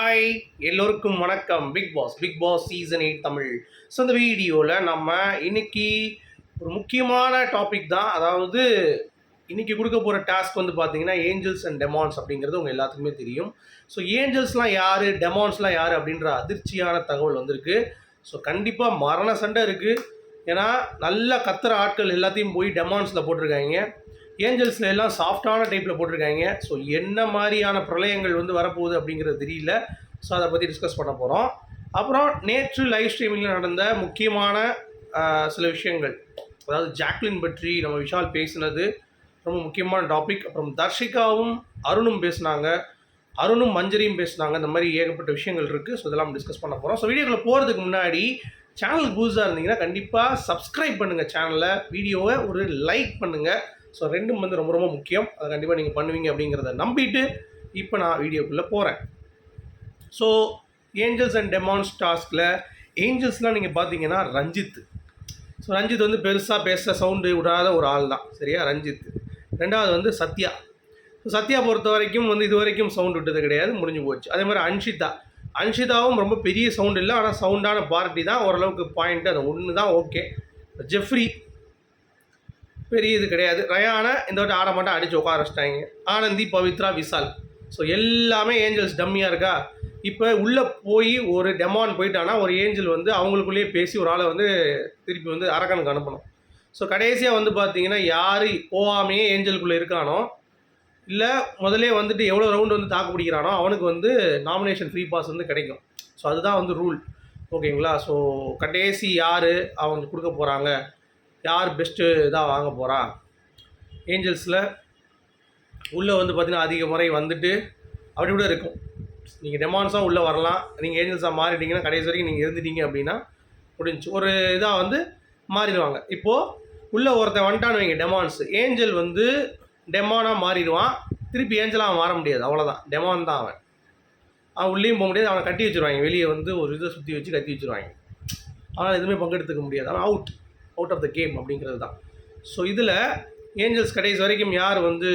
Hi எல்லோருக்கும் வணக்கம். Bigg Boss Bigg Boss season eight Tamil. So இந்த வீடியோவில் நம்ம இன்னைக்கு ஒரு முக்கியமான டாபிக் தான். அதாவது இன்றைக்கி கொடுக்க போகிற டாஸ்க் வந்து பார்த்தீங்கன்னா ஏஞ்சல்ஸ் அண்ட் டெமான்ஸ் அப்படிங்கிறது உங்கள் எல்லாத்துக்குமே தெரியும். ஸோ ஏஞ்சல்ஸ்லாம் யார்? டெமான்ஸ்லாம் யார்? அப்படின்ற அதிர்ச்சியான தகவல் வந்திருக்கு. ஸோ கண்டிப்பாக மரண சண்டை இருக்குது ஏன்னா நல்ல கத்துற ஆட்கள் எல்லாத்தையும் போய் டெமான்ஸில் போட்டிருக்காங்க. ஏஞ்சல்ஸில் எல்லாம் சாஃப்டான டைப்பில் போட்டிருக்காங்க. ஸோ என்ன மாதிரியான பிரளயங்கள் வந்து வரப்போகுது அப்படிங்கிறது தெரியல. ஸோ அதை பற்றி டிஸ்கஸ் பண்ண போகிறோம் அப்புறம் நேற்று லைவ் ஸ்ட்ரீமிங்கில் நடந்த முக்கியமான சில விஷயங்கள். அதாவது ஜாக்லின் பற்றி நம்ம விஷால் பேசினது ரொம்ப முக்கியமான டாபிக் அப்புறம் தர்ஷிகாவும் அருணும் பேசினாங்க. அருணும் மஞ்சரியும் பேசினாங்க. இந்த மாதிரி ஏகப்பட்ட விஷயங்கள் இருக்குது ஸோ இதெல்லாம் டிஸ்கஸ் பண்ண போகிறோம் ஸோ வீடியோக்குள்ள போகிறதுக்கு முன்னாடி சேனல் புதுசாக இருந்தீங்கன்னா கண்டிப்பாக சப்ஸ்கிரைப் பண்ணுங்கள் சேனலை வீடியோவை ஒரு லைக் பண்ணுங்கள் ஸோ ரெண்டும் வந்து ரொம்ப ரொம்ப முக்கியம். அதை கண்டிப்பாக நீங்கள் பண்ணுவீங்க அப்படிங்கிறத நம்பிட்டு இப்போ நான் வீடியோக்குள்ளே போகிறேன் ஸோ ஏஞ்சல்ஸ் அண்ட் டெமான்ஸ் டாஸ்கில் ஏஞ்சல்ஸ்லாம் நீங்கள் பார்த்தீங்கன்னா ரஞ்சித். ஸோ ரஞ்சித் வந்து பெருசாக பேச சவுண்டு விடாத ஒரு ஆள் தான். சரியா? ரஞ்சித். ரெண்டாவது வந்து சத்யா. ஸோ சத்யா பொறுத்த வரைக்கும் வந்து இது வரைக்கும் சவுண்ட் விட்டது கிடையாது. முடிஞ்சு போச்சு. அதே மாதிரி அன்ஷிதா. அன்ஷிதாவும் ரொம்ப பெரிய சவுண்ட் இல்லை. ஆனால் சவுண்டான பார்ட்டி தான் ஓரளவுக்கு பாயிண்ட்டு அது. ஒன்று தான் ஓகே ஜெஃப்ரி பெரிய இது கிடையாது. ரயானை இந்த வாட்டி ஆட மாட்டா அடித்து உட்கார வச்சிட்டாங்க. ஆனந்தி பவித்ரா விசால் ஸோ எல்லாமே ஏஞ்சல்ஸ் டம்மியாக இருக்கா? இப்போ உள்ளே போய் ஒரு டெமான் போயிட்டானா ஒரு ஏஞ்சல் வந்து அவங்களுக்குள்ளேயே பேசி ஒரு ஆளை வந்து திருப்பி வந்து அரக்கனுக்கு அனுப்பணும். ஸோ கடைசியாக வந்து பார்த்தீங்கன்னா யார் போகாமையே ஏஞ்சலுக்குள்ளே இருக்கானோ இல்லை முதலே வந்துட்டு எவ்வளோ ரவுண்டு வந்து தாக்கு பிடிக்கிறானோ அவனுக்கு வந்து நாமினேஷன் ஃப்ரீ பாஸ் வந்து கிடைக்கும். ஸோ அதுதான் வந்து ரூல் ஓகேங்களா ஸோ கடைசி யார் அவங்க கொடுக்க போகிறாங்க யார் பெஸ்ட்டு இதாக வாங்க போகிறா ஏஞ்சல்ஸில் உள்ளே வந்து பார்த்திங்கன்னா அதிக முறை வந்துட்டு அப்படி கூட இருக்கும். நீங்கள் டெமான்ஸாக உள்ளே வரலாம். நீங்கள் ஏஞ்சல்ஸாக மாறிட்டீங்கன்னா கடைசி வரைக்கும் நீங்கள் இருந்துட்டீங்க அப்படின்னா முடிஞ்சு. ஒரு இதாக வந்து மாறிடுவாங்க. இப்போது உள்ளே ஒருத்தன் வந்துட்டான்னு வைங்க டெமான்ஸ் ஏஞ்சல் வந்து டெமானாக மாறிடுவான். திருப்பி ஏஞ்சலாக மாற முடியாது. அவ்வளோதான் டெமான் தான் அவன். அவன் உள்ளேயும் போக முடியாது. அவனை கட்டி வச்சுருவாங்க. வெளியே வந்து ஒரு இதை சுற்றி வச்சு கட்டி வச்சிருவாங்க. அவனால் எதுவுமே பங்கெடுத்துக்க முடியாது. அவன் out out of the game அப்படிங்கிறது தான். ஸோ இதில் ஏஞ்சல்ஸ் கடைசி வரைக்கும் யார் வந்து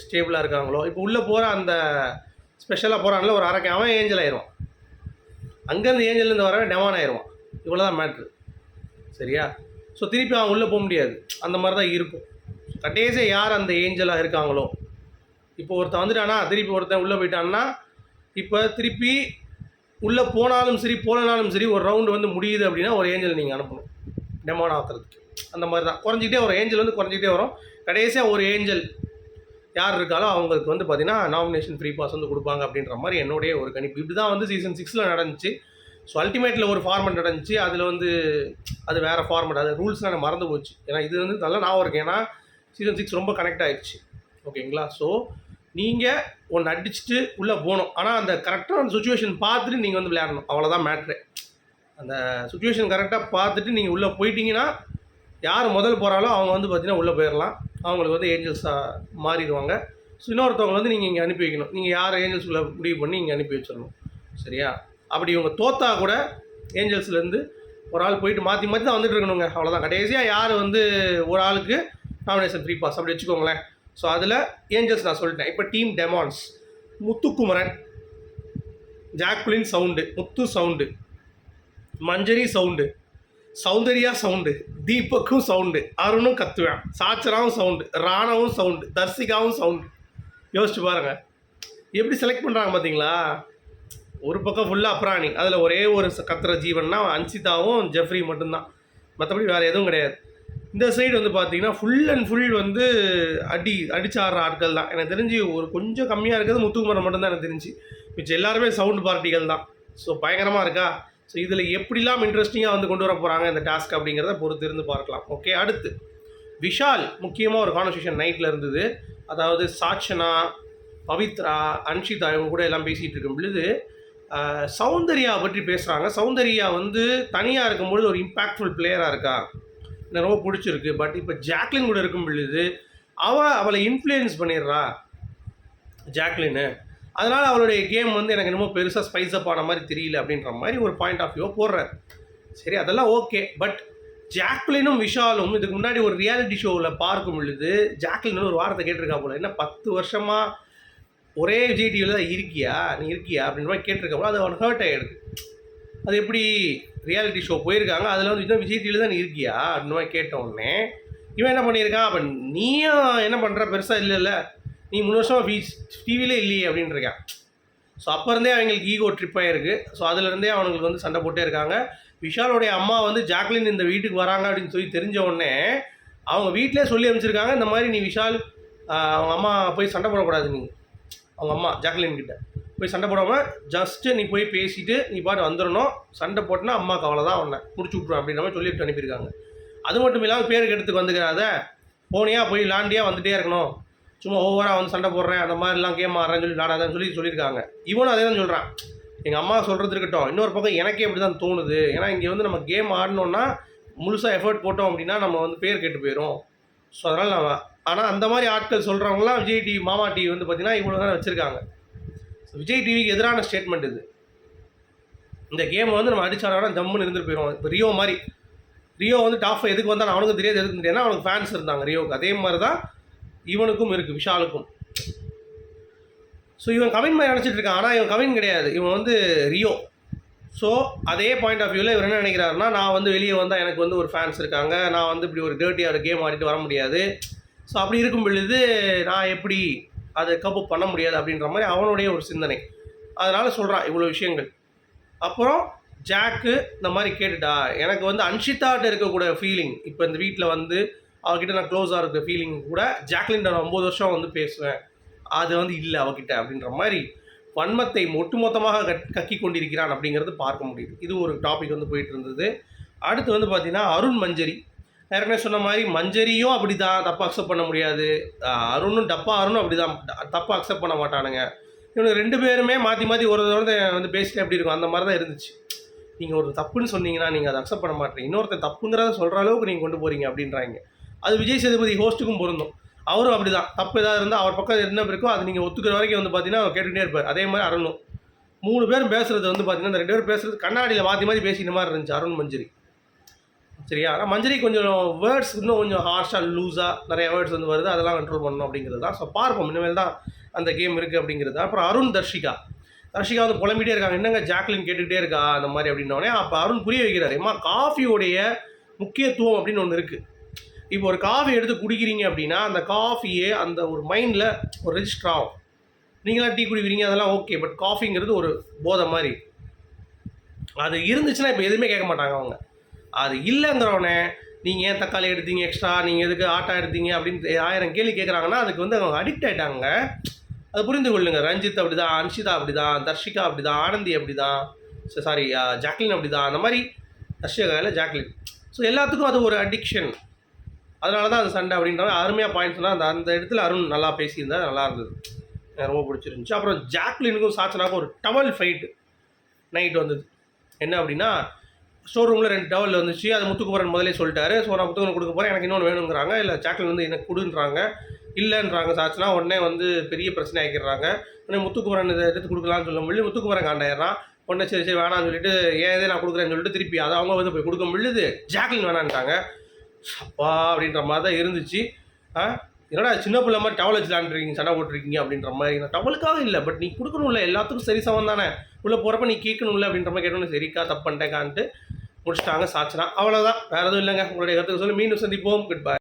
ஸ்டேபிளாக இருக்காங்களோ இப்போ உள்ளே போகிற அந்த ஸ்பெஷலாக போகிறாங்களோ ஒரு அரைக்கன் அவன் ஏஞ்சல் ஆயிடுவான். அங்கேருந்து ஏஞ்சல்லேருந்து வரவன் டெமான் ஆயிடுவான். இவ்வளோ தான் மேட்ரு சரியா? ஸோ திருப்பி அவன் உள்ளே போக முடியாது. அந்த மாதிரி தான் இருக்கும். கடைசியாக யார் அந்த ஏஞ்சலாக இருக்காங்களோ? இப்போ ஒருத்தன் வந்துட்டானா திருப்பி ஒருத்தன் உள்ளே போயிட்டான்னா இப்போ திருப்பி உள்ளே போனாலும் சரி போனாலும் சரி ஒரு ரவுண்டு வந்து முடியுது அப்படின்னா ஒரு ஏஞ்சல் நீங்கள் அனுப்பணும். டெமான் ஆத்துறதுக்கு. அந்த மாதிரி தான் குறைஞ்சிக்கிட்டே வரும். ஏஞ்சல் வந்து குறைஞ்சிக்கிட்டே வரும். கடைசியாக ஒரு ஏஞ்சல் யார் இருக்காலோ அவங்களுக்கு வந்து பார்த்தீங்கன்னா நாமினேஷன் ஃப்ரீ பாஸ் வந்து கொடுப்பாங்க அப்படின்ற மாதிரி என்னுடைய ஒரு கணிப்பு. இப்படி தான் வந்து சீசன் சிக்ஸில் நடந்துச்சு. ஸோ அல்டிமேட்டில் ஒரு ஃபார்மெட் நடந்துச்சு. அதில் வந்து அது வேறு ஃபார்மெட் அது ரூல்ஸ்லாம் எனக்கு மறந்து போச்சு. ஏன்னா இது வந்து நல்லா ஞாபகம் இருக்கேன் ஏன்னா சீசன் சிக்ஸ் ரொம்ப கனெக்ட் ஆயிடுச்சு. ஓகேங்களா? ஸோ நீங்கள் ஒன்று அடிச்சுட்டு உள்ளே போகணும். ஆனால் அந்த கரெக்டாக அந்த சுச்சுவேஷன் பார்த்துட்டு நீங்கள் வந்து விளையாடணும். அவ்வளோதான் மேட்ரு அந்த சுச்சுவேஷன் கரெக்டாக பார்த்துட்டு நீங்கள் உள்ளே போயிட்டீங்கன்னா யார் முதல் போகிறாலோ அவங்க வந்து பார்த்தீங்கன்னா உள்ளே போயிடலாம் அவங்களுக்கு வந்து ஏஞ்சல்ஸாக மாறிடுவாங்க. ஸோ இன்னொருத்தவங்க வந்து நீங்கள் இங்கே அனுப்பி வைக்கணும். நீங்கள் யார் ஏஞ்சல்ஸ்குள்ளே முடிவு பண்ணி இங்கே அனுப்பி வச்சிடணும் சரியா? அப்படி இவங்க தோத்தா கூட ஏஞ்சல்ஸ்லேருந்து ஒரு ஆள் போயிட்டு மாற்றி மாற்றி தான் வந்துட்டு இருக்கணுங்க. அவ்வளோதான் கடைசியாக யார் வந்து ஒரு ஆளுக்கு நாமினேஷன் ஃப்ரீ பாஸ் அப்படி வச்சுக்கோங்களேன். ஸோ அதில் ஏஞ்சல்ஸ் நான் சொல்லிட்டேன். இப்போ team demons Muthukumaran. Jacqueline sound Muthu sound Manjari sound. Soundarya sound. தீபக்கும் sound. அருணும் கத்துவேன். சாச்சராவும் சவுண்டு. ராணவும் சவுண்டு. தர்சிகாவும் சவுண்டு. யோசிச்சு பாருங்க. எப்படி செலக்ட் பண்ணுறாங்க பார்த்தீங்களா ஒரு பக்கம் ஃபுல்லாக அப்ராணி. அதில் ஒரே ஒரு கத்துற ஜீவன்னா அன்சிதாவும் ஜெஃப்ரி மட்டும்தான். மற்றபடி வேறு எதுவும் கிடையாது. இந்த சைடு வந்து பார்த்தீங்கன்னா ஃபுல் அண்ட் ஃபுல் வந்து அடி அடிச்சாடுற ஆட்கள் தான். எனக்கு தெரிஞ்சு ஒரு கொஞ்சம் கம்மியாக இருக்கிறது முத்துக்குமரன் மட்டும்தான் எனக்கு தெரிஞ்சு. மிச்சம் எல்லாருமே சவுண்டு பார்ட்டிகள் தான். ஸோ பயங்கரமாக இருக்கா? ஸோ இதில் எப்படிலாம் இன்ட்ரெஸ்டிங்காக வந்து கொண்டு வர போகிறாங்க இந்த டாஸ்க் அப்படிங்கிறத பொறுத்து இருந்து பார்க்கலாம். ஓகே அடுத்து. விஷால் முக்கியமாக ஒரு கான்வர்சேஷன் நைட்டில் இருந்தது. அதாவது சாட்சனா பவித்ரா அன்ஷிதா இவங்க கூட எல்லாம் பேசிகிட்டு இருக்கும் பொழுது சௌந்தர்யா பற்றி பேசுகிறாங்க சௌந்தர்யா வந்து தனியாக இருக்கும்பொழுது ஒரு இம்பாக்ட்ஃபுல் பிளேயராக இருக்கா? எனக்கு ரொம்ப பிடிச்சிருக்கு. பட் இப்போ ஜாக்லின் கூட இருக்கும் பொழுது அவள் அவளை இன்ஃப்ளூயன்ஸ் பண்ணிடுறா. ஜாக்லின்னு. அதனால் அவளுடைய கேம் வந்து எனக்கு என்னமோ பெருசாக ஸ்பைஸ் அப் ஆன மாதிரி தெரியல அப்படின்ற மாதிரி ஒரு பாயிண்ட் ஆஃப் வியூ போடுறாரு. சரி அதெல்லாம் ஓகே பட் ஜாக்லினும் விஷாலும் இதுக்கு முன்னாடி ஒரு ரியாலிட்டி ஷோவில் பார்க்கும் பொழுது ஜாக்லின் ஒரு வாரத்தை கேட்டிருக்கா போல என்ன பத்து வருஷமாக ஒரே விஜய் டிவியில் தான் இருக்கியா? நீ இருக்கியா? அப்படின்ற மாதிரி கேட்டிருக்கப்போ அது அவன் ஹர்ட் ஆகிடுது அது எப்படி ரியாலிட்டி ஷோ போயிருக்காங்க? அதில் வந்து இன்னும் விஜய் டிவியில் தான் நீ இருக்கியா? அப்படின்னு மாதிரி கேட்ட உடனே இவன் என்ன பண்ணியிருக்கான்? அப்போ நீயும் என்ன பண்ணுற பெருசாக இல்லைல்ல. நீ மூணு வருஷம் ஃபீஸ் டிவிலே இல்லையே அப்படின்னு இருக்கான் ஸோ அப்போ இருந்தே அவங்களுக்கு ஈகோ ட்ரிப் ஆகிருக்கு ஸோ அதுலேருந்தே அவங்களுக்கு வந்து சண்டை போட்டே இருக்காங்க. விஷாலோடைய அம்மா வந்து ஜாக்லின் இந்த வீட்டுக்கு வராங்க அப்படின்னு சொல்லி தெரிஞ்ச உடனே அவங்க வீட்டிலே சொல்லி அமைச்சிருக்காங்க இந்த மாதிரி நீ விஷால் அவங்க அம்மா போய் சண்டை போடக்கூடாது நீ. அவங்க அம்மா ஜாக்லின் கிட்ட. போய் சண்டை போடாமல் ஜஸ்ட்டு நீ போய் பேசிட்டு நீ பாட்டு வந்துடணும் சண்டை போட்டினா கவலை அவ்வளோதான் உன்னை முடிச்சு விட்ருவேன் அப்படின்ற மாதிரி சொல்லிட்டு அனுப்பியிருக்காங்க. அது மட்டும் இல்லாமல் பேருக்கு எடுத்துக்கு வந்துக்கிறாத. போனியா போய் லாண்டியாக வந்துகிட்டே இருக்கணும். சும்மா ஓவராக வந்து சண்டை போடுறேன் அந்த மாதிரிலாம் கேம் ஆடுறேன்னு சொல்லி விளாடாதன்னு சொல்லி சொல்லியிருக்காங்க. இவனும் அதே தான் சொல்கிறான் எங்கள் அம்மா சொல்கிறது இருக்கட்டும். இன்னொரு பக்கம் எனக்கே இப்படி தான் தோணுது. ஏன்னா இங்கே வந்து நம்ம கேம் ஆடணுன்னா முழுசாக எஃபர்ட் போட்டோம் அப்படின்னா நம்ம வந்து பேர் கெட்டு போயிடும் ஸோ அதனால் நம்ம ஆனால் அந்த மாதிரி ஆட்கள் சொல்கிறவங்களாம் விஜய் டிவி மாமா டிவி வந்து பார்த்தீங்கன்னா இவ்வளோ தான் வச்சுருக்காங்க. விஜய் டிவிக்கு எதிரான ஸ்டேட்மெண்ட் இது. இந்த கேமை வந்து நம்ம அடிச்சாரோட ஜம்முன்னு இருந்துட்டு போயிடும் இப்போ ரியோ மாதிரி. ரியோ வந்து டாஃப் எதுக்கு வந்தாலும் அவனுக்கு தெரியாது எதுக்கு தெரியாதுன்னா அவனுக்கு ஃபேன்ஸ் இருந்தாங்க. ரியோவுக்கு. அதே மாதிரி தான் இவனுக்கும் இருக்குது விஷாலுக்கும். ஸோ இவன் கவின் மாதிரி நினச்சிட்டு இருக்கான். ஆனால் இவன் கவின் கிடையாது. இவன் வந்து ரியோ. ஸோ அதே பாயிண்ட் ஆஃப் வியூவில் இவர் என்ன நினைக்கிறாருன்னா நான் வந்து வெளியே வந்தால் எனக்கு வந்து ஒரு ஃபேன்ஸ் இருக்காங்க. நான் வந்து இப்படி ஒரு டேர்ட்டியாக கேம் ஆடிட்டு வர முடியாது. ஸோ அப்படி இருக்கும் பொழுது நான் எப்படி அதை கப்பு பண்ண முடியாது அப்படின்ற மாதிரி அவனுடைய ஒரு சிந்தனை. அதனால் சொல்கிறான் இவ்வளோ விஷயங்கள். அப்புறம் ஜாக்கு இந்த மாதிரி கேட்டுட்டா எனக்கு வந்து அன்ஷிதாட்ட இருக்கக்கூடிய ஃபீலிங் இப்போ இந்த வீட்டில் வந்து அவகிட்ட நான் க்ளோஸாக இருக்க ஃபீலிங் கூட ஜாக்லின் நான் ஒம்பது வருஷம் வந்து பேசுவேன். அது வந்து இல்லை அவகிட்ட அப்படின்ற மாதிரி வன்மத்தை ஒட்டுமொத்தமாக கட் கக்கி கொண்டிருக்கிறான் அப்படிங்கிறது பார்க்க முடியுது. இது ஒரு டாபிக் வந்து போயிட்டு இருந்தது. அடுத்து வந்து பார்த்தீங்கன்னா அருண் மஞ்சரி. ஏற்கனவே சொன்ன மாதிரி மஞ்சரியும் அப்படி தான் தப்பாக அக்செப்ட் பண்ண முடியாது. அருணும் டப்பா அருணும் அப்படி தான் தப்பாக அக்செப்ட் பண்ண மாட்டானுங்க. இவனுக்கு ரெண்டு பேருமே மாற்றி மாற்றி ஒரு தடவை வந்து பேசிட்டு எப்படி இருக்கும் அந்த மாதிரி தான் இருந்துச்சு. நீங்கள் ஒரு தப்புன்னு சொன்னீங்கன்னா நீங்கள் அதை அக்செப்ட் பண்ண மாட்டீங்க. இன்னொருத்தன் தப்புங்கிறத சொல்கிற அளவுக்கு நீங்கள் கொண்டு போகிறீங்க அப்படின்றாங்க. அது விஜய் சேதுபதி ஹோஸ்ட்டுக்கும் பொருந்தும். அவரும் அப்படி தான் தப்பு ஏதாவது இருந்தால் அவர் பக்கம் என்ன இருக்கோ அது நீங்கள் ஒத்துக்கிற வரைக்கும் வந்து பார்த்தீங்கன்னா அவர் கேட்டுகிட்டே இருப்பார். அதே மாதிரி அருணும். மூணு பேரும் பேசுகிறது வந்து பார்த்தீங்கன்னா இந்த ரெண்டு பேரும் பேசுறது கண்ணாடியில் மாற்றி மாதிரி பேசின மாதிரி இருந்துச்சு அருண் மஞ்சரி. சரியா? ஆனால் மஞ்சரி கொஞ்சம் வேர்ட்ஸ் இன்னும் கொஞ்சம் ஹார்ஷாக லூஸாக நிறைய வேர்ட்ஸ் வந்து வருது. அதெல்லாம் கண்ட்ரோல் பண்ணணும் அப்படிங்கிறது தான். ஸோ பார்ப்போம். இனிமேல் தான் அந்த கேம் இருக்குது அப்படிங்கிறது. அப்புறம் அருண் தர்ஷிகா. தர்ஷிகா வந்து புலம்பிட்டே இருக்காங்க. என்னங்க ஜாக்லின் கேட்டுக்கிட்டே இருக்கா? அந்த மாதிரி அப்படின்னோடனே அப்போ அருண் புரிய வைக்கிறாரு. ஏமா காஃபியோடைய முக்கியத்துவம் அப்படின்னு ஒன்று இருக்குது இப்போ ஒரு காஃபி எடுத்து குடிக்கிறீங்க அப்படின்னா அந்த காஃபியே அந்த ஒரு மைண்டில் ஒரு ரெஜிஸ்டர் ஆகும். நீங்களாம் டீ குடிக்கிறீங்க அதெல்லாம் ஓகே பட் காஃபிங்கிறது ஒரு போதை மாதிரி. அது இருந்துச்சுன்னா இப்போ எதுவுமே கேட்க மாட்டாங்க அவங்க. அது இல்லைங்கிறவனே நீங்கள் ஏன் தக்காளி எடுத்தீங்க எக்ஸ்ட்ரா நீங்கள் எதுக்கு ஆட்டா எடுத்தீங்க? அப்படின்னு ஆயிரம் கேள்வி கேட்குறாங்கன்னா அதுக்கு வந்து அவங்க அடிக்ட் ஆகிட்டாங்க அது புரிந்து கொள்ளுங்க. ரஞ்சித் அப்படி தான் அன்ஷிதா அப்படி தான் தர்ஷிகா அப்படி தான் ஆனந்தி அப்படி தான் சாரி ஜாக்லின் அப்படி தான் அந்த மாதிரி தர்ஷிகா இல்லை ஜாக்லின். ஸோ எல்லாத்துக்கும் அது ஒரு அடிக்ஷன் அதனால தான் அது சண்டை அப்படின்ற மாதிரி அருமையாக பாயிண்ட் சொன்னால் அந்த அந்த இடத்துல அருண் நல்லா பேசியிருந்தா நல்லா இருந்தது. எனக்கு ரொம்ப பிடிச்சிருந்துச்சு. அப்புறம் ஜாக்லினுக்கும் சாச்சனாக்கும் ஒரு டவல் ஃபைட்டு நைட் வந்தது. என்ன அப்படின்னா ஸ்டோர் ரூமில் ரெண்டு டவல் வந்துச்சு. அது முத்துக்குமரன் முதலே சொல்லிட்டாரு. ஸோ நான் முத்துக்குமரன் கொடுக்க போகிறேன் எனக்கு இன்னொன்று வேணுங்கிறாங்க. இல்லை ஜாக்லின் வந்து எனக்கு கொடுன்றாங்க. இல்லைன்றாங்க சாச்சுனா. உடனே வந்து பெரிய பிரச்சனை ஆக்கிடுறாங்க உடனே முத்துக்குமரன் இதை எடுத்து கொடுக்கலான்னு சொல்ல முடியல முத்துக்குமரன் காண்டாயிடுறான். உடனே சரி சரி வேணாம்னு சொல்லிட்டு ஏன் இதே நான் கொடுக்குறேன்னு சொல்லிட்டு திருப்பி அதை அவங்க வந்து போய் கொடுக்க முடியுது. ஜாக்லின் வேணான்ட்டாங்க. அப்பா அப்படின்ற மாதிரி தான் இருந்துச்சு. ஆ என்னடா சின்ன பிள்ளை மாதிரி டவல் வச்சு சண்டை போட்டிருக்கீங்க அப்படின்ற மாதிரி. நான் டவலுக்காக இல்லை பட் நீ கொடுக்கணும்ல எல்லாத்துக்கும் சரி சமம் தானே உள்ளே போகிறப்ப நீ கேட்கணும்ல அப்படின்ற மாதிரி கேட்டோன்னு சரிக்கா தப்பு பண்ணிட்டேக்கான்ட்டு முடிச்சிட்டாங்க சாச்சினா. அவ்வளோதான் வேறு எதுவும் இல்லைங்க. உங்களுடைய கருத்துக்கு சொல்லி மீண்டும் சந்திப்போம். Good bye